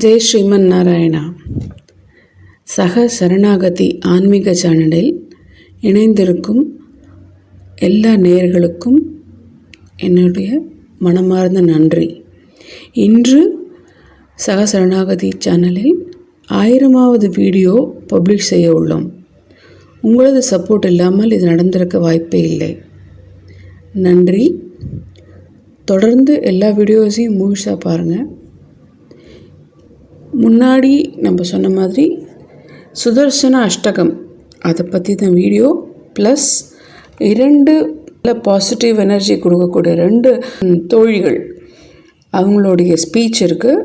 ஜெய் ஸ்ரீமன் நாராயணா. சக சரணாகதி ஆன்மீக சேனலில் இணைந்திருக்கும் எல்லா நேயர்களுக்கும் என்னுடைய மனமார்ந்த நன்றி. இன்று சக சரணாகதி சேனலில் ஆயிரமாவது வீடியோ பப்ளிஷ் செய்ய உள்ளோம். உங்களது சப்போர்ட் இல்லாமல் இது நடந்திருக்க வாய்ப்பே இல்லை. நன்றி. தொடர்ந்து எல்லா வீடியோஸையும் முழுசாக பாருங்கள் முன்னாடி நம்ம சொன்ன மாதிரி சுதர்சன அஷ்டகம். அதை பற்றி தான் வீடியோ ப்ளஸ் இரண்டு பாசிட்டிவ் எனர்ஜி கொடுக்கக்கூடிய ரெண்டு தோழிகள். அவங்களுடைய ஸ்பீச் இருக்குது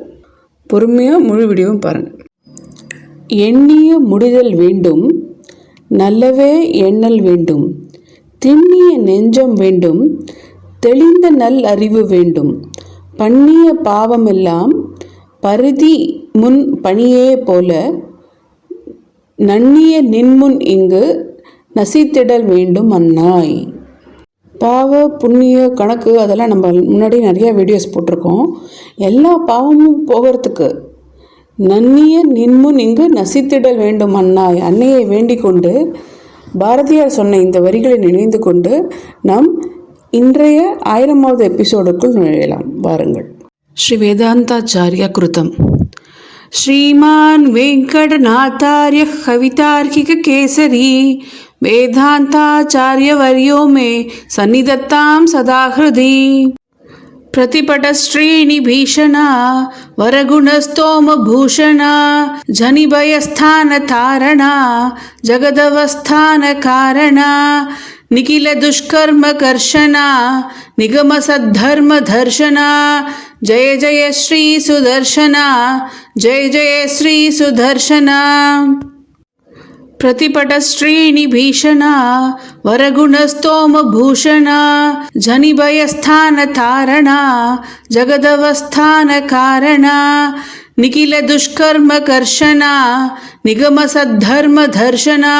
பொறுமையாக முழு வீடியோவும் பாருங்கள் எண்ணிய முடிதல் வேண்டும் நல்லவே எண்ணல் வேண்டும் திண்ணிய நெஞ்சம் வேண்டும் தெளிந்த நல் அறிவு வேண்டும் பண்ணிய பாவமெல்லாம் பருதி முன் பணியே போல நன்னிய நின்முன் இங்கு நசித்திடல் வேண்டும் அன்னாய். பாவ புண்ணிய கணக்கு அதெல்லாம் நம்ம முன்னாடி நிறைய வீடியோஸ் போட்டிருக்கோம். எல்லா பாவமும் போகிறதுக்கு நன்னிய நின்முன் இங்கு நசித்திடல் வேண்டும் அன்னாய். அன்னையை வேண்டிக் கொண்டு பாரதியார் சொன்ன இந்த வரிகளை நினைந்து கொண்டு நாம் இன்றைய ஆயிரமாவது எபிசோடுக்குள் நுழையலாம். வாருங்கள். ஸ்ரீ வேதாந்தாச்சாரிய கிருதம் श्रीमान् वेङ्कटनाथार्यः कवितार्किककेसरी वेदान्ताचार्यवर्यो मे सन्निधत्तां सदा हृदि प्रतिपटश्रेणिभीषणा वरगुणस्तोमभूषणा जनिभयस्थानतारणा जगदवस्थानकारणा निखिलदुष्कर्मकर्षणा निगमसद्धर्मदर्शना। जय जय श्री सुदर्शना जय जय श्री सुदर्शना प्रतिपटश्रेणिभीषणा वरगुणस्तोमभूषणा जनिभयस्थानतारणा जगदवस्थानकारणा निखिल दुष्कर्म कर्षणा निगम सद्धर्म दर्शना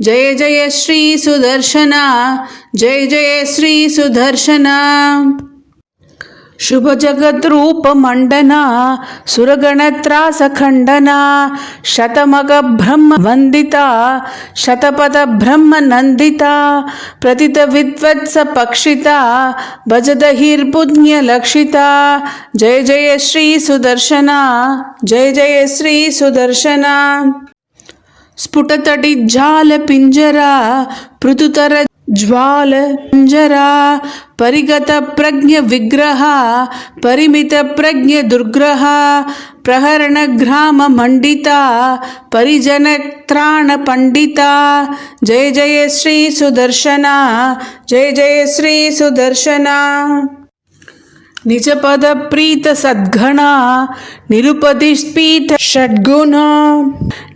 जय जय श्री सुदर्शना जय जय श्री सुदर्शना। ಶುಭ ಜಗದ್ರೂಪ ಮಂಡನ ಸುರಗಣತ್ರಾಸ ಖಂಡನ, ಶತಮಗ ಬ್ರಹ್ಮ ವಂದಿತ ಶತಪಥ ಬ್ರಹ್ಮ ನಂದಿತ, ಪ್ರತಿತ ವಿದ್ವತ್ಸ ಪಕ್ಷಿತ, ಭಜದ ಹೀರ್ಪುಣ್ಯ ಲಕ್ಷಿತ. ಜಯ ಜಯ ಶ್ರೀ ಸುದರ್ಶನ, ಜಯ ಜಯ ಶ್ರೀ ಸುದರ್ಶನ. ಸ್ಫುಟತಡಿ ಜಾಲ ಪಿಂಜರ, ಪೃಥುತರ ಜ್ವಾಲ ಕುಂಜರಾ ಪರಿಗತ ಪ್ರಜ್ಞ ವಿಗ್ರಹ ಪರಿಮಿತ ಪ್ರಜ್ಞ ದುರ್ಗ್ರಹ ಪ್ರಹರಣ ಗ್ರಾಮ ಮಂಡಿತ ಪರಿಜನ ತ್ರಾಣ ಪಂಡಿತ ಜಯ ಜಯ ಶ್ರೀ ಸುದರ್ಶನ ಜಯ ಜಯ ಶ್ರೀ ಸುದರ್ಶನ निजपदप्रीतसद्गणा निरुपदिस्पीत षड्गुणा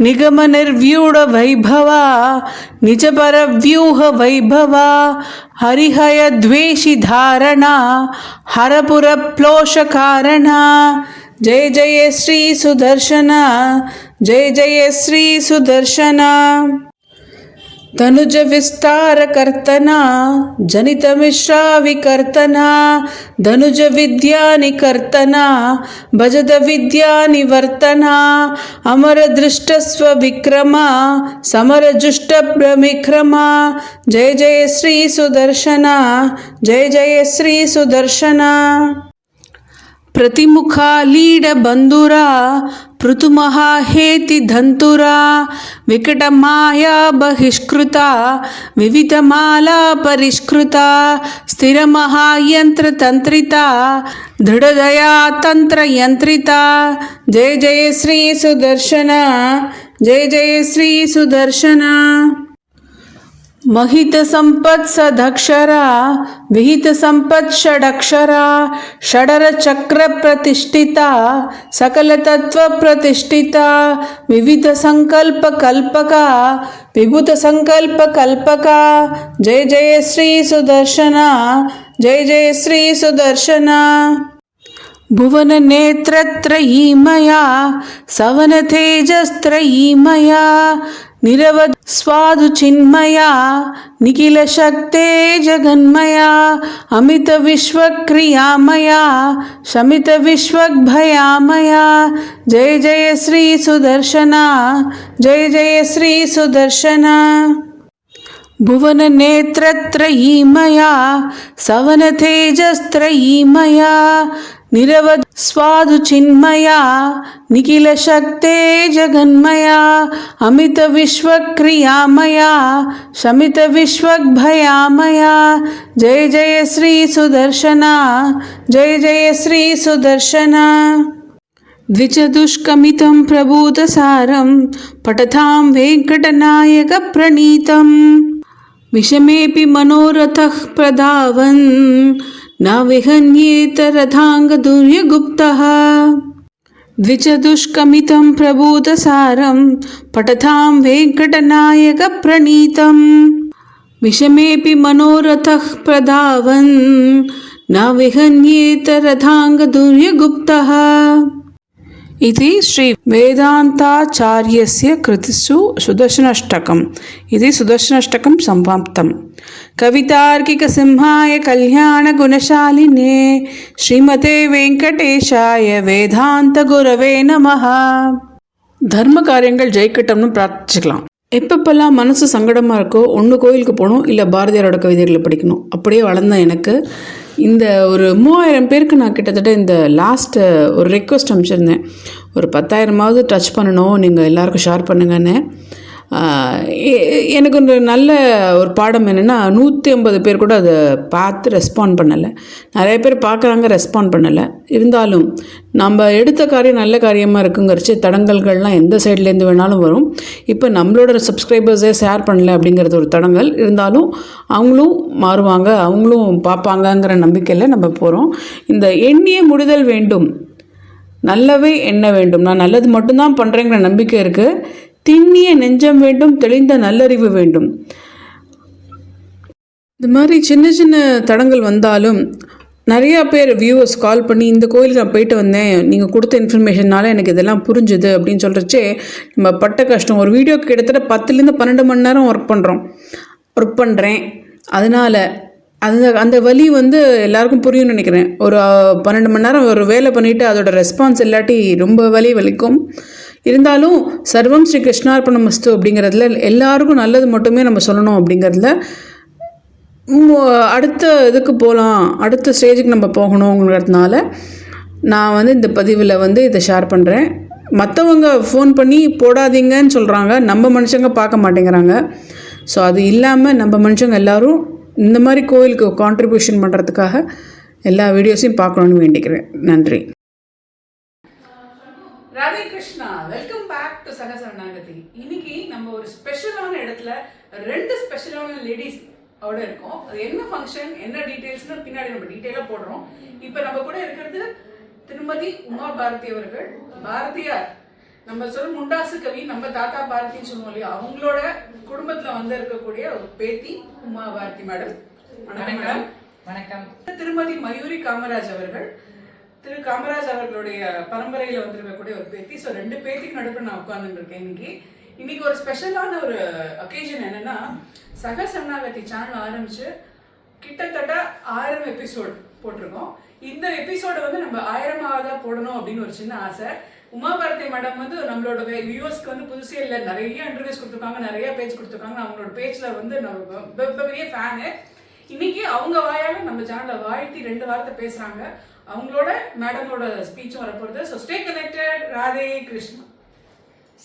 निगमनिर्व्यूढवैभवा निजपरव्यूहवैभवा हरिहयद्वेषिधारणा हरपुरप्लोषकारणा। जय जय श्री सुदर्शना जय ತನುಜ ವಿಸ್ತಾರಕರ್ತನ ಜನಿತ ಮಿಶ್ರಾವಿಕರ್ತನ ಧನುಜ ವಿದ್ಯಾನಿಕರ್ತನ ಭಜದ ವಿದ್ಯಾನಿವರ್ತನ ಅಮರ ದೃಷ್ಟಸ್ವ ವಿಕ್ರಮ, ಸಮರ ಜುಷ್ಟ ಭ್ರಮಿಕ್ರಮ ಜಯ ಜಯ ಶ್ರೀ ಸುದರ್ಶನ, ಜಯ ಜಯ ಶ್ರೀ ಸುದರ್ಶನ. जय श्री सुदर्शना तनुजविस्तारकर्तना जनितमिश्राविकर्तना धनुजविद्यानिकर्तना भजदविद्यानिवर्तना अमरदृष्टस्वविक्रमा समरजुष्टभ्रमिक्रमा जय जय श्री सुदर्शना जय जय श्री सुदर्शना प्रतिमुखालीडबन्धुरा पृथुमहाहेतिधन्तुरा विकटमाया बहिष्कृता विविधमाला महित संपत् सदक्षरा, विहित संपत् षडक्षरा, षडर चक्र प्रतिष्ठिता, सकल तत्व प्रतिष्ठिता, विविध संकल्प कल्पका, विभूत संकल्प कल्पका। जय जय श्री सुदर्शना, जय जय श्री सुदर्शना। भुवन नेत्रत्रयी मया सवन तेजस्त्रयी मया निरवध स्वादु चिन्मया, निखिल शक्ते जगन्मया, अमित विश्वक्रियामया, शमित विश्वभयामया जय जय श्री सुदर्शना, जय जय श्री सुदर्शना। भुवननेत्रत्रयी मया सवनतेजस्त्रयी मया निरवध चिन्मया निखिलशक्ते जगन्मया अमितविश्वक्रियामया शमितविश्वग्भयामया। जय जय श्री सुदर्शना जय जय श्री सुदर्शना। द्विचतुष्कमितं प्रभूतसारं पठतां वेङ्कटनायकप्रणीतम्। विषमेऽपि मनोरथः प्रधावन् न विहन्येत रथाङ्गदुर्यगुप्तः द्विचतुष्कमितं प्रभूतसारं पठतां वेङ्कटनायकप्रणीतम् विषमेऽपि मनोरथः प्रधावन् न विहन्येत रथाङ्गदुर्यगुप्तः इति श्री वेदान्ताचार्यस्य कृतिषु सुदर्शनष्टकम् इति ಕವಿತಾರ್ಕಿಕ சிம்ஹாய கல்யாண குணசாலினே ಶ್ರೀಮತೆ வெங்கடேஷாய வேதாந்த குரவே நமஹா. தர்ம காரியங்கள் ஜெயிக்கட்டம்னு பிரார்த்திச்சுக்கலாம். எப்பப்பெல்லாம் மனசு சங்கடமாக இருக்கோ ஒன்று கோயிலுக்கு போகணும் இல்லை பாரதியாரோட கவிதைகளை படிக்கணும். அப்படியே வளர்ந்தேன் எனக்கு. இந்த ஒரு மூவாயிரம் பேருக்கு நான் கிட்டத்தட்ட இந்த லாஸ்ட்டு ஒரு ரெக்வஸ்ட் அனுப்பிச்சிருந்தேன். ஒரு பத்தாயிரமாவது டச் பண்ணணும் நீங்கள் எல்லாருக்கும் ஷேர் பண்ணுங்கன்னு. எனக்கு ஒரு நல்ல ஒரு பாடம் என்னென்னா நூற்றி ஐம்பது பேர் கூட அதை பார்த்து ரெஸ்பாண்ட் பண்ணலை. நிறைய பேர் பார்க்குறாங்க ரெஸ்பாண்ட் பண்ணலை. இருந்தாலும் நம்ம எடுத்த காரியம் நல்ல காரியமாக இருக்குங்கிறச்சு தடங்கல்கள்லாம் எந்த சைட்லேருந்து வேணாலும் வரும். இப்போ நம்மளோட சப்ஸ்கிரைபர்ஸே ஷேர் பண்ணல அப்படிங்கிறது ஒரு தடங்கல். இருந்தாலும் அவங்களும் மாறுவாங்க அவங்களும் பார்ப்பாங்கங்கிற நம்பிக்கையில் நம்ம போகிறோம் இந்த எண்ணிய முடிதல் வேண்டும். நல்லவே எண்ண வேண்டும். நான் நல்லது மட்டும்தான் பண்ணுறேங்கிற நம்பிக்கை இருக்குது திண்ணிய நெஞ்சம் வேண்டும் தெளிந்த நல்லறிவு வேண்டும். இந்த மாதிரி சின்ன சின்ன தடங்கள் வந்தாலும் நிறையா பேர் வியூவர்ஸ் கால் பண்ணி இந்த கோயிலுக்கு நான் போயிட்டு வந்தேன். நீங்கள் கொடுத்த இன்ஃபர்மேஷன்னால எனக்கு இதெல்லாம் புரிஞ்சுது அப்படின்னு சொல்கிறச்சே நம்ம பட்ட கஷ்டம். ஒரு வீடியோக்கு கிட்டத்தட்ட பத்துலேருந்து பன்னெண்டு மணி நேரம் ஒர்க் பண்ணுறோம் ஒர்க் பண்ணுறேன் அதனால் அந்த அந்த வலி வந்து எல்லாருக்கும் புரியும்னு நினைக்கிறேன். ஒரு பன்னெண்டு மணி நேரம் ஒரு வேலை பண்ணிவிட்டு அதோட ரெஸ்பான்ஸ் இல்லாட்டி ரொம்ப வலி வலிக்கும். இருந்தாலும் சர்வம் ஸ்ரீ கிருஷ்ணார்ப்பணம் மஸ்து அப்படிங்கிறதுல எல்லாருக்கும் நல்லது மட்டுமே நம்ம சொல்லணும் அப்படிங்கிறதுல அடுத்த இதுக்கு போகலாம் அடுத்த ஸ்டேஜுக்கு நம்ம போகணுங்கிறதுனால நான் வந்து இந்த பதிவில் வந்து இதை ஷேர் பண்ணுறேன் மற்றவங்க ஃபோன் பண்ணி போடாதீங்கன்னு சொல்கிறாங்க நம்ம மனுஷங்க பார்க்க மாட்டேங்கிறாங்க. ஸோ அது இல்லாமல் நம்ம மனுஷங்க எல்லோரும் இந்த மாதிரி கோயிலுக்கு கான்ட்ரிபியூஷன் பண்ணுறதுக்காக எல்லா வீடியோஸையும் பார்க்கணுன்னு வேண்டிக்கிறேன். நன்றி. Radhe Krishna welcome back to Sahasaranagati இன்னைக்கு நம்ம ஒரு ஸ்பெஷலான இடத்துல ரெண்டு ஸ்பெஷலான லேடிஸ் ஓட இருக்கோம். அது என்ன ஃபங்க்ஷன் என்ன டீடைல்ஸ்னு பின்னாடி நம்ம டீடைலா போடுறோம். இப்போ நம்ம கூட இருக்கிறது திருமதி உமா பாரதி அவர்கள். பாரதியார். நம்ம சொல்ல முண்டாசு கவி நம்ம தாத்தா பாரதின்னு சொல்லுவோம் இல்லையா? அவங்களோட குடும்பத்துல வந்து இருக்கக்கூடிய ஒரு பேத்தி உமா பாரதி மேடம். வணக்கம். மேடம். வணக்கம். திருமதி மயூரி காமராஜ் அவர்கள். திரு காமராஜ் அவர்களுடைய பரம்பரையில் வந்திருக்கக்கூடிய ஒரு பேத்தி. ஸோ ரெண்டு பேத்திக்கு நடுப்பு நான் உட்காந்துருக்கேன் இன்னைக்கு. இன்னைக்கு ஒரு ஸ்பெஷலான ஒரு அக்கேஷன் என்னன்னா சக சேனல் ஆரம்பிச்சு கிட்டத்தட்ட ஆயிரம் எபிசோட் போட்டிருக்கோம். இந்த எபிசோடை வந்து நம்ம ஆயிரமாவதா போடணும் அப்படின்னு ஒரு சின்ன ஆசை. உமா பாரதி மேடம் வந்து நம்மளோட வியூவர்ஸ்க்கு வந்து புதுசே இல்லை. நிறைய இன்டர்வியூஸ் கொடுத்துருக்காங்க நிறைய பேஜ் கொடுத்துருக்காங்க. அவங்களோட பேஜில் வந்து நம்ம பெரிய ஃபேனு இன்னைக்கு அவங்க வாயால நம்ம சேனலை வாழ்த்தி ரெண்டு வார்த்தை பேசுகிறாங்க அவங்களோட மேடமோட ஸ்பீச்சும் வரப்போகுது. So stay connected Radhe Krishna.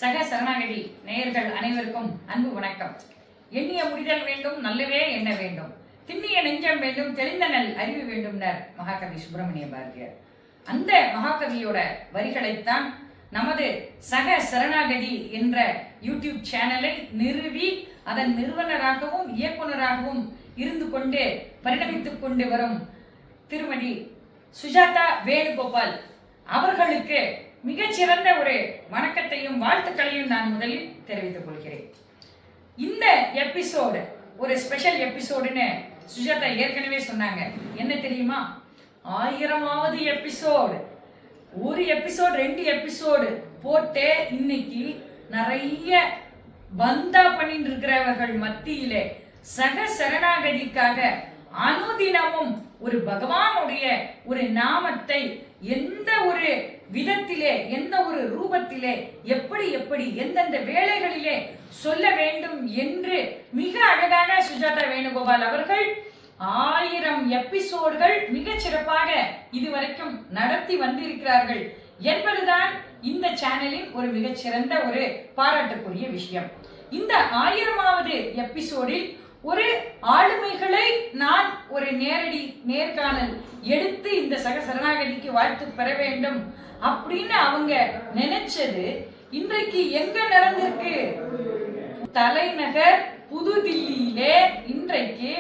Saha Saranagati நேயர்கள் அனைவருக்கும் அன்பு வணக்கம். எண்ணிய முடிதல் வேண்டும் நல்லவே எண்ண வேண்டும். திண்ணிய நெஞ்சம் வேண்டும் தெளிந்த நல் அறிவு வேண்டும்னர் மகாகவி சுப்பிரமணிய பாரதியார். அந்த மகாகவியோட வரிகளைத்தான் நமது சக சரணாகதி என்ற யூடியூப் சேனலை நிறுவி அதன் நிறுவனராகவும் இயக்குனராகவும் இருந்து கொண்டு பரிணமித்துக் கொண்டு வரும் திருமதி சுஜாதா வேணுகோபால் அவர்களுக்கு மிகச்சிறந்த ஒரு வணக்கத்தையும் வாழ்த்துக்களையும் நான் முதலில் தெரிவித்துக் கொள்கிறேன். இந்த எபிசோடு ஒரு ஸ்பெஷல் எபிசோடுன்னு சுஜாதா ஏற்கனவே சொன்னாங்க. என்ன தெரியுமா? ஆயிரமாவது எபிசோடு. ஒரு எபிசோடு ரெண்டு எபிசோடு போட்டு இன்னைக்கு நிறைய பந்தா பண்ணிட்டு இருக்கிறவர்கள் மத்தியிலே சக சரணாகதிக்காக அனுதினமும் ஒரு பகவானுடைய ஒரு நாமத்தை எந்த ஒரு விதத்திலே எந்த ஒரு ரூபத்திலே எப்படி எப்படி எந்தெந்த வேலைகளிலே சொல்ல வேண்டும் என்று மிக அழகான சுஜாதா வேணுகோபால் அவர்கள் ஆயிரம் எபிசோடுகள் மிக சிறப்பாக இதுவரைக்கும் நடத்தி வந்திருக்கிறார்கள் என்பதுதான் இந்த சேனலின் ஒரு மிகச்சிறந்த ஒரு பாராட்டுக்குரிய விஷயம். இந்த ஆயிரமாவது எபிசோடில் ஒரு ஆளுமைகளை நான் ஒரு நேரடி நேர்காணல் எடுத்து இந்த சக சரணாகதிக்கு வாழ்த்து பெற வேண்டும் அப்படின்னு அவங்க நினைச்சது. இன்றைக்கு எங்க நடந்திருக்கு? தலைநகர் புதுதில்லியிலே இன்றைக்கு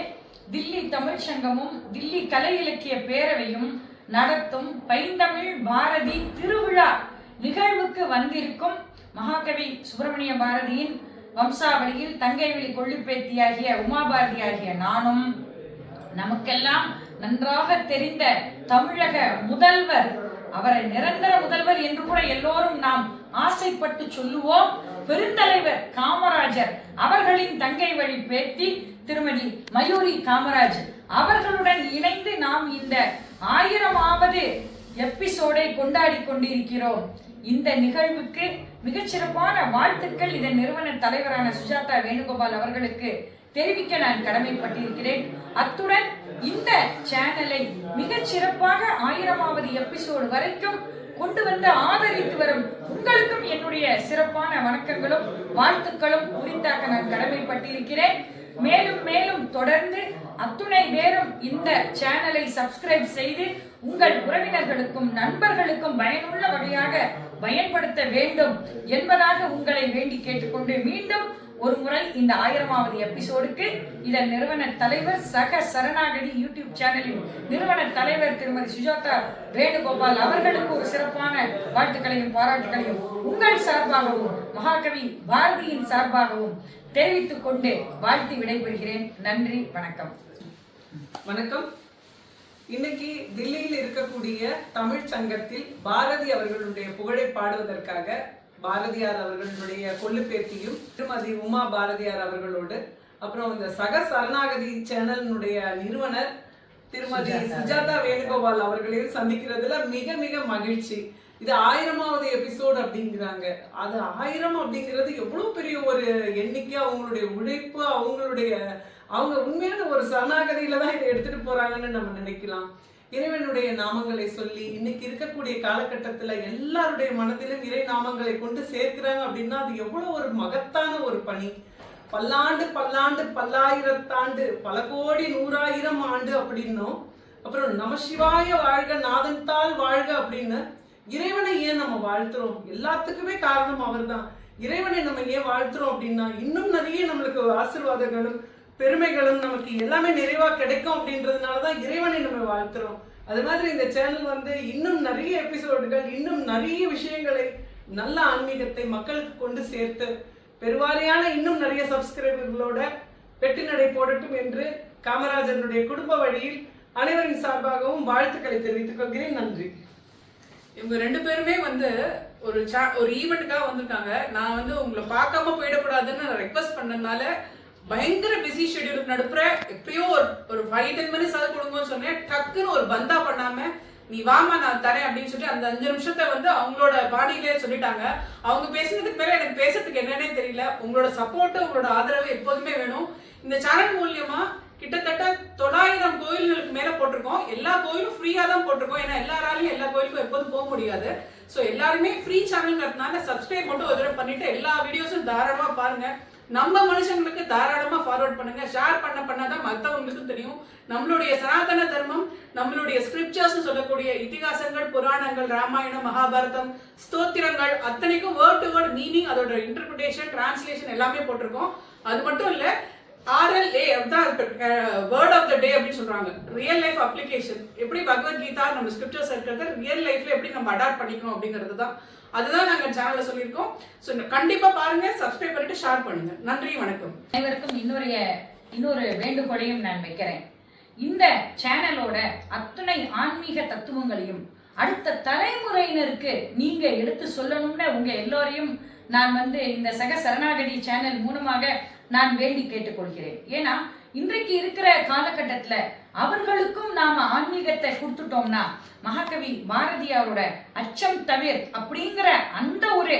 தில்லி தமிழ் சங்கமும் தில்லி கலை இலக்கிய பேரவையும் நடத்தும் பைந்தமிழ் பாரதி திருவிழா நிகழ்வுக்கு வந்திருக்கும் மகாகவி சுப்பிரமணிய பாரதியின் வம்சாவளியில் தங்கைவெளி கொள்ளிப்பேத்தியாகிய உமாபாரதி ஆகிய நானும் நமக்கெல்லாம் நன்றாக தெரிந்த தமிழக முதல்வர் அவரை நிரந்தர முதல்வர் என்று கூட எல்லோரும் நாம் ஆசைப்பட்டு சொல்லுவோம். பெருந்தலைவர் காமராஜர் அவர்களின் தங்கை வழி பேத்தி திருமதி மயூரி காமராஜ் அவர்களுடன் இணைந்து நாம் இந்த ஆயிரமாவது எபிசோடை கொண்டாடி கொண்டிருக்கிறோம். இந்த நிகழ்வுக்கு மிகச்சிறப்பான வாழ்த்துக்கள் இதன் நிறுவன தலைவரான சுஜாதா வேணுகோபால் அவர்களுக்கு. தெரிவிக்க நான் கடமைப்பட்டிருக்கிறேன். அத்துடன் இந்த சேனலை மிகச்சிறப்பாக ஆயிரமாவது எபிசோடு வரைக்கும் கொண்டு வந்து ஆதரித்து வரும் உங்களுக்கும் என்னுடைய சிறப்பான வணக்கங்களும் வாழ்த்துக்களும் உரித்தாக்க நான் கடமைப்பட்டிருக்கிறேன். மேலும் மேலும் தொடர்ந்து அத்துணை பேரும் இந்த சேனலை சப்ஸ்கிரைப் செய்து உங்கள் உறவினர்களுக்கும் நண்பர்களுக்கும் பயனுள்ள வகையாக பயன்படுத்த வேண்டும் என்பதாக உங்களை வேண்டி கேட்டுக்கொண்டு மீண்டும் ஒரு முறை இந்த ஆயிரமாவது எபிசோடுக்கு இதன் நிறுவன தலைவர் சக சரணாகதி யூடியூப் சேனலின் நிறுவன தலைவர் திருமதி சுஜாதா வேணுகோபால் அவர்களுக்கு ஒரு சிறப்பான வாழ்த்துக்களையும் பாராட்டுகளையும் உங்கள் சார்பாகவும் மகாகவி பாரதியின் சார்பாகவும் தெரிவித்துக் கொண்டு வாழ்த்தி விடைபெறுகிறேன். நன்றி வணக்கம். வணக்கம். இன்னைக்கு தில்லியில் இருக்கக்கூடிய தமிழ் சங்கத்தில் பாரதி அவர்களுடைய புகழை பாடுவதற்காக பாரதியார் அவர்களுடைய கொள்ளுப்பேத்தியும் திருமதி உமா பாரதியார் அவர்களோடு அப்புறம் இந்த சக சரணாகதி சேனலினுடைய நிறுவனர் திருமதி சுஜாதா வேணுகோபால் அவர்களையும் சந்திக்கிறதுல மிக மிக மகிழ்ச்சி. இது ஆயிரமாவது எபிசோடு அப்படிங்கிறாங்க. அது ஆயிரம் அப்படிங்கிறது எவ்வளவு பெரிய ஒரு எண்ணிக்கை அவங்களுடைய உழைப்பு அவங்களுடைய அவங்க உண்மையான ஒரு சரணாகதியில தான் இதை எடுத்துட்டு போறாங்கன்னு நம்ம நினைக்கலாம். இறைவனுடைய நாமங்களை சொல்லி இன்னைக்கு இருக்கக்கூடிய காலகட்டத்துல எல்லாருடைய மனதிலும் இறை நாமங்களை கொண்டு சேர்க்கிறாங்க அப்படின்னா அது எவ்வளவு ஒரு மகத்தான ஒரு பணி. பல்லாண்டு பல்லாண்டு பல்லாயிரத்தாண்டு பல கோடி நூறாயிரம் ஆண்டு அப்படின்னும். அப்புறம் நமசிவாய வாழ்க நாதன்தால் வாழ்க அப்படின்னு இறைவனை ஏன் நம்ம வாழ்த்துறோம்? எல்லாத்துக்குமே காரணம் அவர்தான். இறைவனை நம்ம ஏன் வாழ்த்துறோம் அப்படின்னா இன்னும் நிறைய நம்மளுக்கு ஆசீர்வாதங்களும் பெருமைகளும் நமக்கு எல்லாமே நிறைவாக கிடைக்கும் அப்படின்றதுனால தான் இறைவனை நம்ம வாழ்த்துறோம். அது மாதிரி இந்த சேனல் வந்து இன்னும் நிறைய எபிசோடுகள் இன்னும் நிறைய விஷயங்களை நல்ல ஆன்மீகத்தை மக்களுக்கு கொண்டு சேர்த்து பெருவாரியான இன்னும் நிறைய சப்ஸ்கிரைபர்களோட வெற்றி நடை போடட்டும் என்று காமராஜனுடைய குடும்ப வழியில் அனைவரின் சார்பாகவும் வாழ்த்துக்களை தெரிவித்துக் கொள்கிறேன். நன்றி. இவங்க ரெண்டு பேருமே வந்து ஒரு cha- ஒரு ஈவெண்ட்டுக்காக வந்திருக்காங்க. நான் வந்து உங்களை பார்க்காம போயிடக்கூடாதுன்னு ரெக்வஸ்ட் பண்ணதுனால பயங்கர பிஸி ஷெட்யூல் நடுப்புற எப்பயோ ஒரு ஒரு ஃபைவ் டென் மினிட்ஸ் அது கொடுங்கன்னு சொன்னேன். டக்குன்னு ஒரு பந்தா பண்ணாம நீ வாமா நான் தரேன் அப்படின்னு சொல்லிட்டு அந்த அஞ்சு நிமிஷத்தை வந்து அவங்களோட பாடியிலே சொல்லிட்டாங்க. அவங்க பேசுனதுக்கு மேல எனக்கு பேசுறதுக்கு என்னன்னே தெரியல. உங்களோட சப்போர்ட்டு உங்களோட ஆதரவு எப்போதுமே வேணும். இந்த சேனல் மூலியமா கிட்டத்தட்ட தொள்ளாயிரம் கோயில்களுக்கு மேல போட்டிருக்கோம். எல்லா கோயிலும் ஃப்ரீயா தான் போட்டிருக்கோம். ஏன்னா எல்லாராலையும் எல்லா கோயிலுக்கும் எப்போதும் போக முடியாது. ஸோ எல்லாருமே ஃப்ரீ சேனல்ங்கிறதுனால சப்ஸ்கிரைப் மட்டும் ஒரு தடவை பண்ணிட்டு எல்லா வீடியோஸும் தாராளமா பாருங்க. நம்ம மனுஷங்களுக்கு தாராளமாக ஃபார்வர்ட் பண்ணுங்க. ஷேர் பண்ண பண்ணாதான் மற்றவங்களுக்கும் தெரியும். நம்மளுடைய சனாதன தர்மம் நம்மளுடைய ஸ்கிரிப்சர்ஸ் சொல்லக்கூடிய இதிகாசங்கள் புராணங்கள் ராமாயணம் மகாபாரதம் ஸ்தோத்திரங்கள் அத்தனைக்கும் வேர்ட் டு வேர்ட் மீனிங் அதோட இன்டர்பிரிட்டேஷன் டிரான்ஸ்லேஷன் எல்லாமே போட்டிருக்கோம். அது மட்டும் இல்லை வேர்ட் ஆஃப் த டே அப்படின்னு சொல்றாங்க. ரியல் லைஃப் அப்ளிகேஷன் எப்படி பகவத்கீதா நம்ம ஸ்கிரிப்டர்ஸ் இருக்கிறது ரியல் லைஃப்ல எப்படி நம்ம அடாப்ட் பண்ணிக்கணும் அப்படிங்கிறது தான் அதுதான் நாங்கள் சேனல்ல சொல்லியிருக்கோம். ஸோ கண்டிப்பா பாருங்க சப்ஸ்கிரைப் பண்ணிட்டு ஷேர் பண்ணுங்க. நன்றி வணக்கம். அனைவருக்கும் இன்னொரு இன்னொரு வேண்டுகோளையும் நான் வைக்கிறேன். இந்த சேனலோட அத்தனை ஆன்மீக தத்துவங்களையும் அடுத்த தலைமுறையினருக்கு நீங்க எடுத்து சொல்லணும்னு உங்க எல்லோரையும் நான் வந்து இந்த சக சரணாகதி சேனல் மூலமாக நான் வேண்டி கேட்டுக்கொள்கிறேன். ஏன்னா இன்றைக்கு இருக்கிற காலகட்டத்துல அவர்களுக்கும் நாம ஆன்மீகத்தை கொடுத்துட்டோம்னா மகாகவி பாரதியாரோட அச்சம் தவிர் அப்படிங்கிற அந்த ஒரு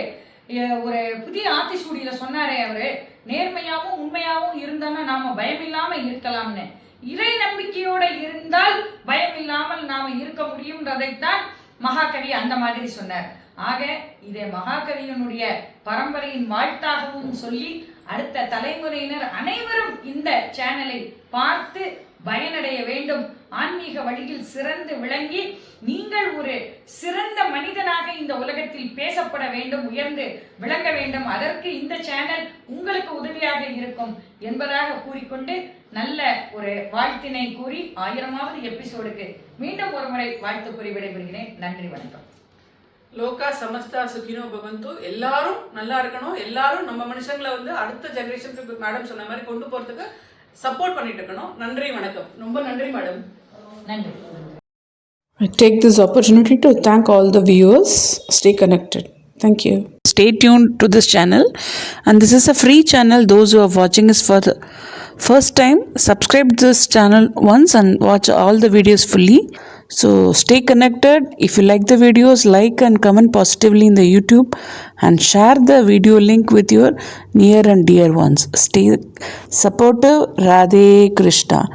ஒரு புதிய ஆத்திசூடியில சொன்னாரே அவரு நேர்மையாவும் உண்மையாவும் இருந்தோம்னா நாம பயமில்லாம இருக்கலாம்னு. இறை நம்பிக்கையோட இருந்தால் பயம் இல்லாமல் நாம இருக்க முடியும்ன்றதைத்தான் மகாகவி அந்த மாதிரி சொன்னார். ஆக இதை மகாகவியினுடைய பரம்பரையின் வாழ்த்தாகவும் சொல்லி அடுத்த தலைமுறையினர் அனைவரும் இந்த சேனலை பார்த்து பயனடைய வேண்டும். ஆன்மீக வழியில் சிறந்து விளங்கி நீங்கள் ஒரு சிறந்த மனிதனாக இந்த உலகத்தில் பேசப்பட வேண்டும் உயர்ந்து விளங்க வேண்டும். அதற்கு இந்த சேனல் உங்களுக்கு உதவியாக இருக்கும் என்பதாக கூறிக்கொண்டு நல்ல ஒரு வாழ்த்தினை கூறி ஆயிரமாவது எபிசோடுக்கு மீண்டும் ஒரு முறை வாழ்த்து கூறி விடைபெறுகிறேன். நன்றி வணக்கம். லோகா சமஸ்தா சுகினோ பவந்து எல்லாரும் நல்லா இருக்கணும் எல்லாரும் நம்ம மனுஷங்களை வந்து அடுத்த ஜெனரேஷனுக்கு மேடம் சொன்ன மாதிரி கொண்டு போறதுக்கு சப்போர்ட் பண்ணிட்டு இருக்கணும் நன்றி வணக்கம் ரொம்ப நன்றி மேடம் நன்றி I take this opportunity to thank all the viewers. Stay connected. Thank you. Stay tuned to this channel. And this is a free channel. Those who are watching this for the first time, subscribe this channel once and watch all the videos fully. So stay connected. If you like the videos, like and comment positively in the YouTube and share the video link with your near and dear ones. Stay supportive. Radhe Krishna.